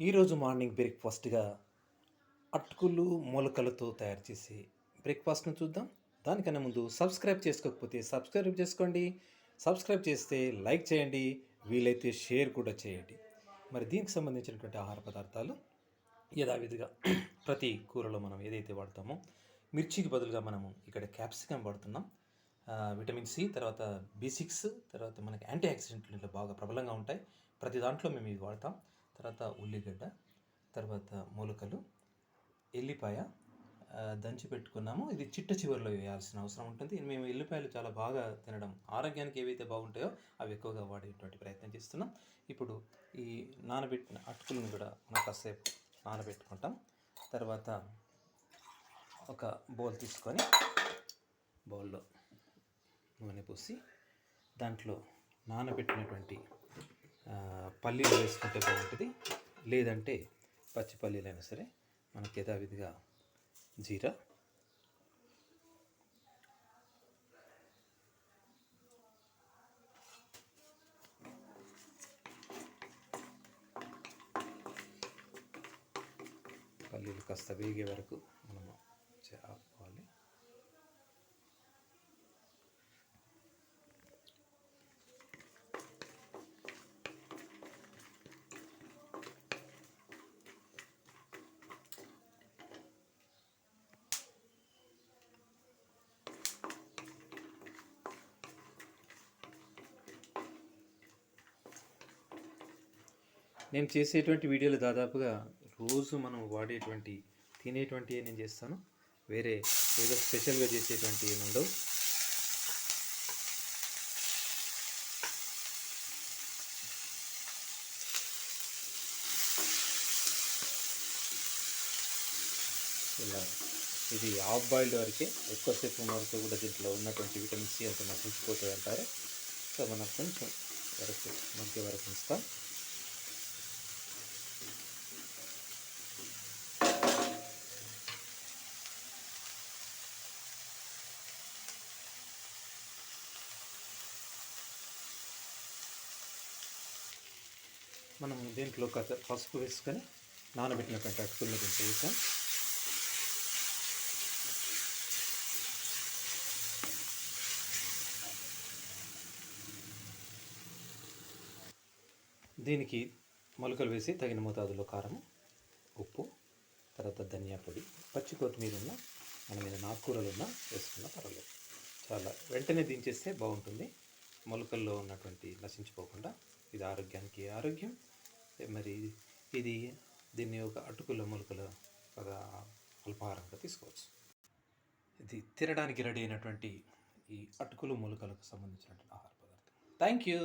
ఈరోజు మార్నింగ్ బ్రేక్ఫాస్ట్గా అటుకులు మొలకలతో తయారు చేసే బ్రేక్ఫాస్ట్ను చూద్దాం. దానికన్నా ముందు సబ్స్క్రైబ్ చేసుకోకపోతే సబ్స్క్రైబ్ చేసుకోండి. సబ్స్క్రైబ్ చేస్తే లైక్ చేయండి. వీలైతే షేర్ కూడా చేయండి. మరి దీనికి సంబంధించినటువంటి ఆహార పదార్థాలు యథావిధిగా ప్రతి కూరలో మనం ఏదైతే వాడతామో మిర్చికి బదులుగా మనము ఇక్కడ క్యాప్సికమ్ వాడుతున్నాం. విటమిన్ సి తర్వాత బి సిక్స్ తర్వాత మనకి యాంటీ ఆక్సిడెంట్లు బాగా ప్రబలంగా ఉంటాయి. ప్రతి దాంట్లో మేము ఇది వాడతాం. తర్వాత ఉల్లిగడ్డ తర్వాత మొలకలు ఎల్లిపాయ దంచి పెట్టుకున్నాము. ఇది చిట్ట చివరిలో వేయాల్సిన అవసరం ఉంటుంది. మేము ఎల్లిపాయలు చాలా బాగా తినడం ఆరోగ్యానికి ఏవైతే బాగుంటాయో అవి ఎక్కువగా వాడేటువంటి ప్రయత్నం చేస్తున్నాం. ఇప్పుడు ఈ నానబెట్టిన అటుకులను కూడా మనం కాసేపు నానబెట్టుకుంటాం. తర్వాత ఒక బౌల్ తీసుకొని బౌల్లో నూనె పోసి దాంట్లో నానబెట్టినటువంటి పల్లీలు వేసుకుంటే బాగుంటుంది. లేదంటే పచ్చి పల్లీలైనా సరే మనకి యథావిధిగా జీరా. పల్లీలు కాస్త వేగే వరకు మనము నేను చేసేటువంటి వీడియోలు దాదాపుగా రోజు మనం వాడేటువంటి తినేటువంటి నేను చేస్తాను. వేరే ఏదో స్పెషల్గా చేసేటువంటి ఏమి ఉండవు. ఇలా ఇది హాఫ్ బాయిల్డ్ వరకే ఎక్కువసేపు ఉన్న వరకు కూడా దీంట్లో ఉన్నటువంటి విటమిన్ సి అంత నశించిపోతుంది అంటారు సో మనం కొంచెం వరకు మధ్య వరకు ఉంచుతాం. మనం దీంట్లో కథ పసుపు వేసుకొని నానబెట్టినటువంటి అటుకులను దీంట్లో వేసాం. దీనికి మొలకలు వేసి తగిన మోతాదులో కారం ఉప్పు తర్వాత ధనియా పొడి పచ్చి కొత్తిమీర ఉన్న మన మీద నాకుకూరలు ఉన్న వేసుకున్నా పర్వాలేదు. చాలా వెంటనే దించేస్తే బాగుంటుంది. మొలకల్లో ఉన్నటువంటి నశించిపోకుండా ఇది ఆరోగ్యానికి ఆరోగ్యం? మరి ఇది దీన్ని ఒక అటుకుల మొలకల ఒక అల్పాహారంగా తీసుకోవచ్చు. ఇది తినడానికి రెడీ అయినటువంటి ఈ అటుకులు మొలకలకు సంబంధించినటువంటి ఆహార పదార్థం. Thank you!